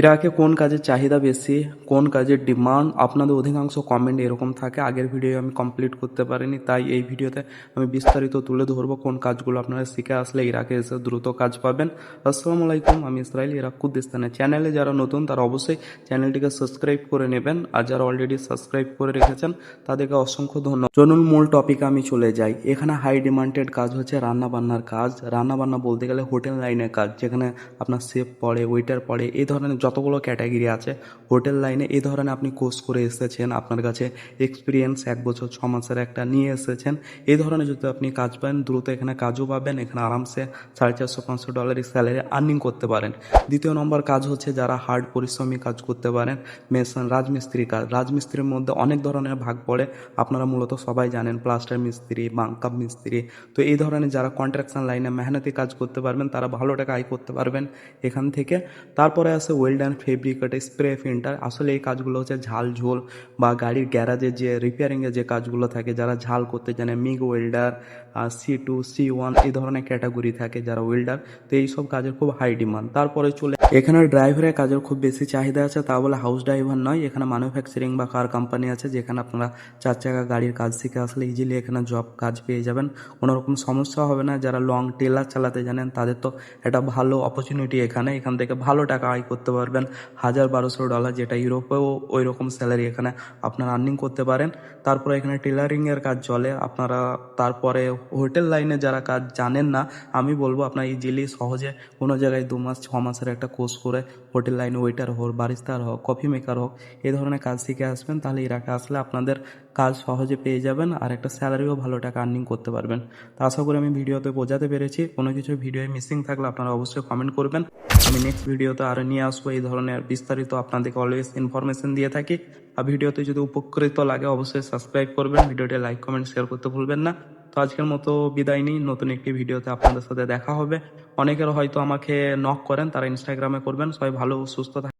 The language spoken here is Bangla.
ইরাকে কোন কাজের চাহিদা বেশি, কোন কাজের ডিমান্ড, আপনাদের অধিকাংশ কমেন্ট এরকম থাকে। আগের ভিডিও আমি কমপ্লিট করতে পারিনি, তাই এই ভিডিওতে আমি বিস্তারিত তুলে ধরবো কোন কাজগুলো আপনারা শিখে আসলে ইরাকে এসে দ্রুত কাজ পাবেন। আসসালামু আলাইকুম, আমি ইসরায়েল ইরাক কুদ্দিস্তানে চ্যানেলে যারা নতুন, তারা অবশ্যই চ্যানেলটিকে সাবস্ক্রাইব করে নেবেন। আর যারা অলরেডি সাবস্ক্রাইব করে রেখেছেন, তাদেরকে অসংখ্য ধন্যবাদ। চলুন, মূল টপিকে আমি চলে যাই। এখানে হাই ডিমান্ডেড কাজ হচ্ছে রান্না বান্নার কাজ। রান্না বান্না বলতে গেলে হোটেল লাইনের কাজ, যেখানে আপনার শেফ পড়ে ওয়েটার পড়ে, এই ধরনের যতগুলো ক্যাটাগরি আছে, হোটেল লাইনে এই ধরনের আপনি কোর্স করে এসেছেন, আপনার কাছে এক্সপিরিয়েন্স এক বছর, ছ মাসের একটা নিয়ে এসেছেন এই ধরনের যদি আপনি কাজ পান, দ্রুত এখানে কাজও পাবেন, এখানে আরামসে সাড়ে চারশো, পাঁচশো ডলারের স্যালারি আর্নিং করতে পারেন। দ্বিতীয় নম্বর কাজ হচ্ছে যারা হার্ড পরিশ্রমী কাজ করতে পারেন মেশন রাজমিস্ত্রি কাজ। রাজমিস্ত্রির মধ্যে অনেক ধরনের ভাগ পড়ে, আপনারা মূলত সবাই জানেন প্লাস্টার মিস্ত্রি, বাংকাপ মিস্ত্রি। তো এই ধরনের যারা কন্ট্রাকশন লাইনে মেহনতি কাজ করতে পারবেন, তারা ভালো টাকা আয় করতে পারবেন এখান থেকে। তারপরে আছে weld and fabricate spray painter আসলে এই কাজগুলো হচ্ছে ঝাল ঝোল বা গাড়ির গ্যারাজের যে রিপেয়ারিংয়ের যে কাজগুলো থাকে, যারা ঝাল করতে জানে, MIG welder C two C one এই ধরনের ক্যাটাগরি থাকে যারা ওয়েল্ডার তো এইসব কাজের খুব হাই ডিমান্ড তারপরে চলে এখানে ড্রাইভারের কাজের খুব বেশি চাহিদা আছে, তা বলে হাউস ড্রাইভার নয়। এখানে ম্যানুফ্যাকচারিং বা কার কোম্পানি আছে, যেখানে আপনারা চার চাকা গাড়ির কাজ শিখে আসলে ইজিলি এখানে জব কাজ পেয়ে যাবেন। কোনো রকম সমস্যা হবে না, যারা লং টেলার চালাতে জানেন, তাদের তো একটা ভালো অপরচুনিটি এখানে। এখান থেকে ভালো টাকা আয় করতে পারবেন, হাজার বারোশো ডলার যেটা ইউরোপেও ওই রকম স্যালারি এখানে আপনারা আর্নিং করতে পারেন। তারপরে এখানে টেলারিংয়ের কাজ চলে, আপনারা তারপরে হোটেল লাইনে যারা কাজ জানেন না, আমি বলব আপনার ইজিলি সহজে কোনো জায়গায় দু মাস, ছ মাসের একটা কোর্স করে, হোটেল লাইনে ওয়েটার হোক, বারিস্তার হোক, কফি মেকার হোক এই ধরনের কাজ শিখে আসবেন, তাহলে ইরাকে আসলে আপনাদের কাজ সহজে পেয়ে যাবেন আর একটা স্যালারিও ভালো টাকা আর্নিং করতে পারবেন। তো আশা করি আমি ভিডিওতে বোঝাতে পেরেছি। কোনো কিছু ভিডিও মিসিং থাকলে আপনারা অবশ্যই কমেন্ট করবেন। আমি নেক্সট ভিডিওতে আরও নিয়ে আসব এই ধরনের বিস্তারিত আপনাদেরকে অলওয়েজ ইনফরমেশন দিয়ে থাকি। আর ভিডিওতে যদি উপকৃত লাগে, অবশ্যই সাবস্ক্রাইব করবেন। ভিডিওটি লাইক কমেন্ট শেয়ার করতে ভুলবেন না। তো আজকের মতো বিদায় নিই। নতুন একটি ভিডিওতে আপনাদের সাথে দেখা হবে। অনেকের হয়তো আমাকে নক করেন, তারা ইনস্টাগ্রামে করবেন। সবাই ভালো, সুস্থ থাকবেন